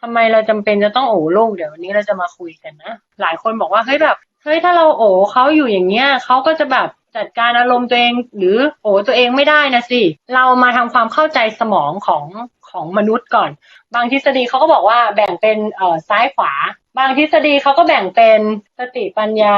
ทำไมเราจำเป็นจะต้องโอ้ลูกเดี๋ยววันนี้เราจะมาคุยกันนะหลายคนบอกว่าเฮ้ยแบบเฮ้ยถ้าเราโอ้เขาอยู่อย่างเงี้ยเขาก็จะแบบจัดการอารมณ์ตัวเองหรือโอ้ตัวเองไม่ได้นะสิเรามาทำความเข้าใจสมองของของมนุษย์ก่อน บางทฤษฎีเขาก็บอกว่าแบ่งเป็นเอ่อซ้ายขวา บางทฤษฎีเขาก็แบ่งเป็นสติปัญญา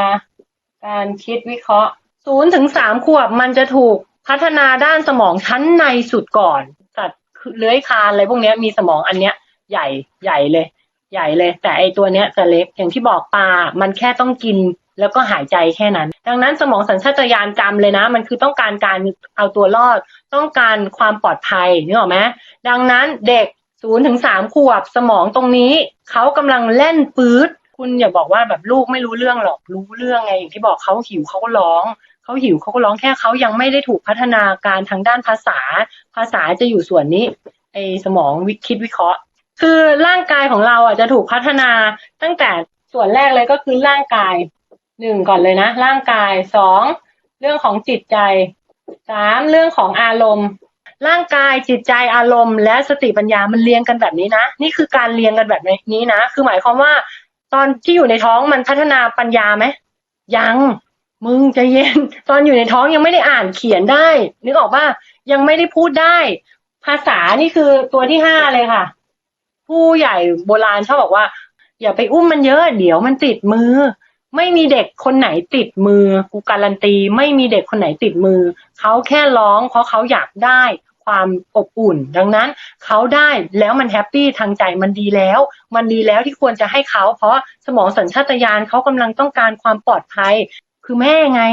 การคิดวิเคราะห์ศูนย์ถึงสามขวบมันจะถูกพัฒนาด้านสมองชั้นในสุดก่อนสัตว์เลื้อยคานอะไรพวกนี้มีสมองอันเนี้ย ใหญ่ใหญ่เลย ใหญ่เลย แต่ไอตัวเนี้ยจะเล็กอย่างที่บอกปลา มันแค่ต้องกินแล้วก็หายใจแค่นั้น ดังนั้นสมองสัญชาตญาณจำเลยนะ มันคือต้องการการเอาตัวรอด ต้องการความปลอดภัยนึกออกไหมดังนั้นเด็กศูนย์ถึงสามขวบสมองตรงนี้เขากำลังเล่นปื๊ดคุณอย่าบอกว่าแบบลูกไม่รู้เรื่องหรอกรู้เรื่องไงอย่างที่บอกเขาหิวเขาก็ร้องเขาหิวเขาก็ร้องแค่เขายังไม่ได้ถูกพัฒนาการทางด้านภาษา ภาษาจะอยู่ส่วนนี้ไอสมองวิคิดวิเคราะห์ คือร่างกายของเราอะจะถูกพัฒนาตั้งแต่ส่วนแรกเลยก็คือร่างกายหนึ่งก่อนเลยนะ ร่างกายสองเรื่องของจิตใจสามเรื่องของอารมณ์ ร่างกายจิตใจอารมณ์ และสติปัญญามันเรียงกันแบบนี้นะนี่คือการเรียงกันแบบนี้นะคือหมายความว่า ตอนที่อยู่ในท้องมันพัฒนาปัญญาไหมยังมึงใจเย็น ตอนอยู่ในท้องยังไม่ได้อ่านเขียนได้ นึกออกป่ะยังไม่ได้พูดได้ ภาษานี่คือตัวที่ห้าเลยค่ะ ผู้ใหญ่โบราณชอบบอกว่า อย่าไปอุ้มมันเยอะ เดี๋ยวมันติดมือ ไม่มีเด็กคนไหนติดมือกูการันตี ไม่มีเด็กคนไหนติดมือ เขาแค่ร้อง เพราะเขาอยากได้ความอบอุ่น ดังนั้นเขาได้แล้วมันแฮปปี้ทางใจมันดีแล้ว มันดีแล้วที่ควรจะให้เขา เพราะสมองสัญชาตญาณเขากำลังต้องการความปลอดภัย คือแม่ไง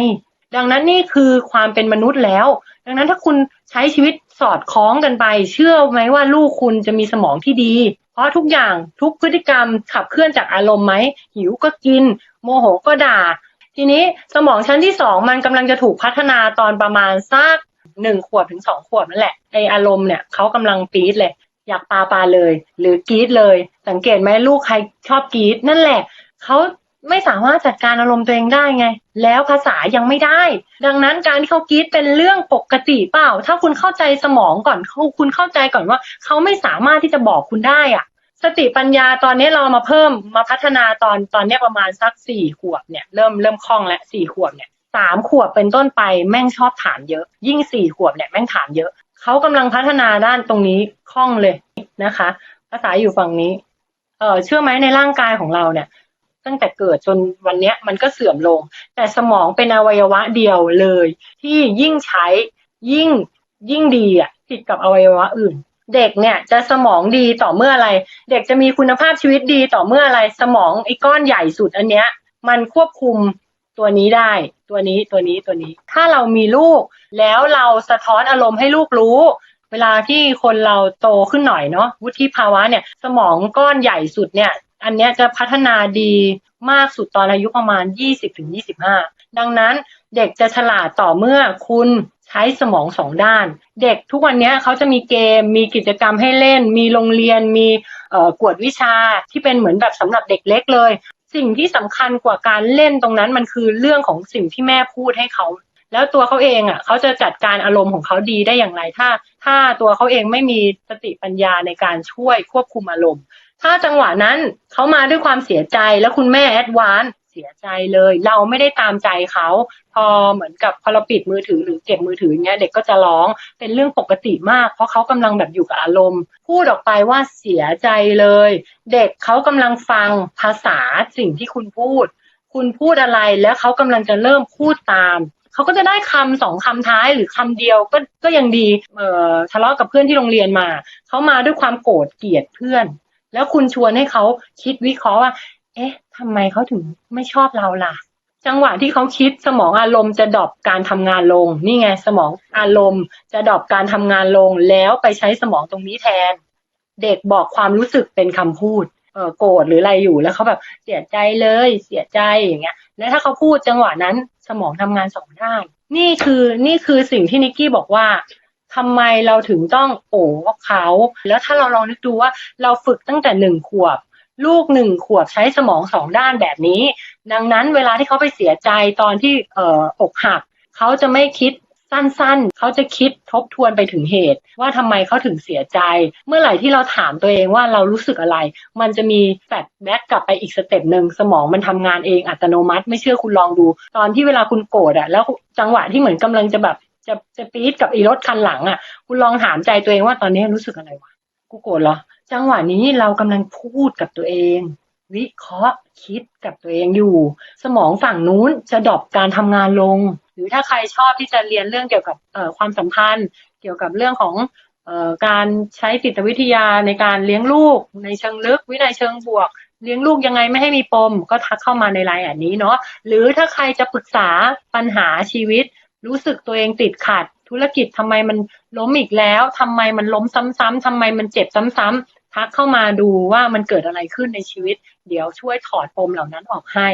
ดังนั้นนี่คือความเป็นมนุษย์แล้ว ดังนั้นถ้าคุณใช้ชีวิตสอดคล้องกันไป เชื่อไหมว่าลูกคุณจะมีสมองที่ดี เพราะทุกอย่างทุกพฤติกรรมขับเคลื่อนจากอารมณ์ไหมหิวก็กิน โมโหก็ด่า ทีนี้สมองชั้นที่สองมันกำลังจะถูกพัฒนาตอนประมาณสักหนึ่งขวบถึงสองขวบนั่นแหละไออารมณ์เนี่ยเขากำลังปี๊ดเลย อยากปาปาเลย หรือกรี๊ดเลย สังเกตไหมลูกใครชอบกรี๊ดนั่นแหละเขา ไม่สามารถจัดการอารมณ์ตัวเองได้ไง แล้วภาษายังไม่ได้ ดังนั้นการที่เขากรีดเป็นเรื่องปกติเปล่า ถ้าคุณเข้าใจสมองก่อนคุณเข้าใจก่อนว่า เขาไม่สามารถที่จะบอกคุณได้อะสติปัญญาตอนนี้เรามาเพิ่มมาพัฒนาตอนตอนนี้ประมาณสักสี่ขวบเนี่ยเริ่มเริ่มคล่องและสี่ขวบเนี่ยสามขวบเป็นต้นไปแม่งชอบถามเยอะ ยิ่งสี่ขวบเนี่ยแม่งถามเยอะเขากำลังพัฒนาด้านตรงนี้คล่องเลยนะคะ ภาษาอยู่ฝั่งนี้เออเชื่อไหมในร่างกายของเราเนี่ย ตั้งแต่เกิดจนวันนี้มันก็เสื่อมลง แต่สมองเป็นอวัยวะเดียวเลย ที่ยิ่งใช้ยิ่งยิ่งดีอะผิดกับอวัยวะอื่น เด็กเนี่ยจะสมองดีต่อเมื่ออะไร เด็กจะมีคุณภาพชีวิตดีต่อเมื่ออะไรสมองไอ้ก้อนใหญ่สุดอันเนี้ย มันควบคุมตัวนี้ได้ ตัวนี้ตัวนี้ตัวนี้ ถ้าเรามีลูก แล้วเราสะท้อนอารมณ์ให้ลูกรู้ เวลาที่คนเราโตขึ้นหน่อยเนาะวุฒิภาวะเนี่ย สมองก้อนใหญ่สุดเนี่ย อันเนี้ยจะพัฒนาดีมากสุดตอนอายุประมาณ 20-25 ดังนั้นเด็กจะฉลาดต่อเมื่อคุณใช้สมองสองด้าน เด็กทุกวันนี้เขาจะมีเกม มีกิจกรรมให้เล่น มีโรงเรียน มีเอ่อกวดวิชาที่เป็นเหมือนแบบสำหรับเด็กเล็กเลย สิ่งที่สำคัญกว่าการเล่นตรงนั้นมันคือเรื่องของสิ่งที่แม่พูดให้เขาแล้วตัวเขาเองอะเขาจะจัดการอารมณ์ของเขาดีได้อย่างไร ถ้า ถ้าตัวเขาเองไม่มีสติปัญญาในการช่วยควบคุมอารมณ์ ถ้าจังหวะนั้นเขามาด้วยความเสียใจแล้วคุณแม่แอดวานเสียใจเลย เราไม่ได้ตามใจเขา พอเหมือนกับพอเราปิดมือถือหรือเก็บมือถือเงี้ยเด็กก็จะร้องเป็นเรื่องปกติมาก เพราะเขากำลังแบบอยู่กับอารมณ์ พูดออกไปว่าเสียใจเลย เด็กเขากำลังฟังภาษาสิ่งที่คุณพูด คุณพูดอะไรแล้วเขากำลังจะเริ่มพูดตามเขาก็จะได้คำสองคำท้ายหรือคำเดียวก็ก็ยังดีเอ่อทะเลาะกับเพื่อนที่โรงเรียนมาเขามาด้วยความโกรธเกลียดเพื่อน แล้วคุณชวนให้เขาคิดวิเคราะห์ว่า เอ๊ะทำไมเขาถึงไม่ชอบเราล่ะ จังหวะที่เขาคิดสมองอารมณ์จะดรอปการทำงานลง นี่ไงสมองอารมณ์ จะดรอปการทำงานลง แล้วไปใช้สมองตรงนี้แทน เด็กบอกความรู้สึกเป็นคำพูดเออโกรธหรืออะไรอยู่แล้วเขาแบบเสียใจเลยเสียใจอย่างเงี้ย แล้วถ้าเขาพูดจังหวะนั้นสมองทำงานสองด้านนี่คือนี่คือสิ่งที่นิกกี้บอกว่า ทำไมเราถึงต้องโอ้เขา แล้วถ้าเราลองนึกดูว่าเราฝึกตั้งแต่หนึ่งขวบ ลูกหนึ่งขวบใช้สมองสองด้านแบบนี้ ดังนั้นเวลาที่เขาไปเสียใจตอนที่เอ่ออกหัก เขาจะไม่คิดสั้นๆ เขาจะคิดทบทวนไปถึงเหตุ ว่าทำไมเขาถึงเสียใจ เมื่อไหร่ที่เราถามตัวเองว่าเรารู้สึกอะไร มันจะมีแฟลชแบ็กกลับไปอีกสเต็ปหนึ่งสมองมันทำงานเองอัตโนมัติ ไม่เชื่อคุณลองดู ตอนที่เวลาคุณโกรธอะแล้วจังหวะที่เหมือนกำลังจะแบบ จะจะปี๊ดกับอีรถคันหลังอะ คุณลองถามใจตัวเองว่าตอนนี้รู้สึกอะไรวะกูโกรธเหรอ จังหวะนี้เรากำลังพูดกับตัวเอง วิเคราะห์คิดกับตัวเองอยู่ สมองฝั่งนู้นจะดรอปการทำงานลง หรือถ้าใครชอบที่จะเรียนเรื่องเกี่ยวกับเอ่อความสัมพันธ์ เกี่ยวกับเรื่องของเอ่อการใช้จิตวิทยาในการเลี้ยงลูก ในเชิงลึกวินัยเชิงบวก เลี้ยงลูกยังไงไม่ให้มีปม ก็ทักเข้ามาในไลน์อันนี้เนาะหรือถ้าใครจะปรึกษาปัญหาชีวิต รู้สึกตัวเองติดขัด ธุรกิจทำไมมันล้มอีกแล้วทำไมมันล้มซ้ำๆทำไมมันเจ็บซ้ำๆทักเข้ามาดูว่ามันเกิดอะไรขึ้นในชีวิต เดี๋ยวช่วยถอดปมเหล่านั้นออกให้